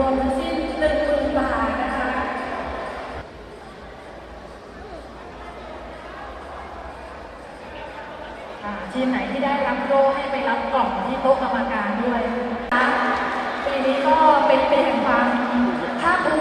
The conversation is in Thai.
รวมทั้งสิ้นหนึ่งหมื่นบาทนะคะอ่าทีมไหนที่ได้รับโล่ให้ไปรับกล่องที่โต๊ะกรรมการด้วยนะคะปีนี้ก็เป็นปีแห่ง